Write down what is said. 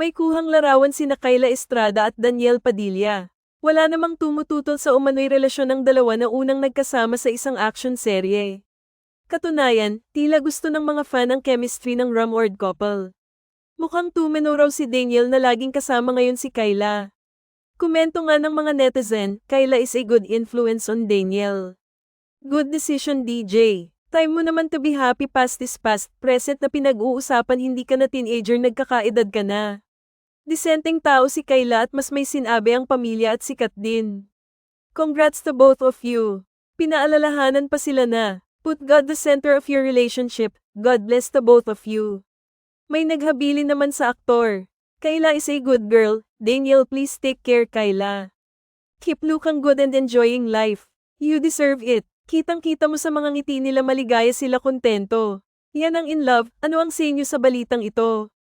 May kuhang larawan sina Kayla Estrada at Daniel Padilla. Wala namang tumututol sa umano'y relasyon ng dalawa na unang nagkasama sa isang action serye. Katunayan, tila gusto ng mga fan ang chemistry ng Rumward couple. Mukhang tumino raw si Daniel na laging kasama ngayon si Kayla. Komento nga ng mga netizen, Kayla is a good influence on Daniel. Good decision DJ. Time mo naman to be happy past is past, present na pinag-uusapan hindi ka na teenager nagkakaedad ka na. Disenteng tao si Kayla at mas may sinabi ang pamilya at sikat din. Congrats to both of you. Pinaalalahanan pa sila na, put God the center of your relationship, God bless to both of you. May naghabili naman sa aktor. Kayla is a good girl, Daniel please take care Kayla. Keep looking good and enjoying life. You deserve it. Kitang-kita mo sa mga ngiti nila maligaya sila kontento. Yan ang in love, ano ang sa inyo sa balitang ito?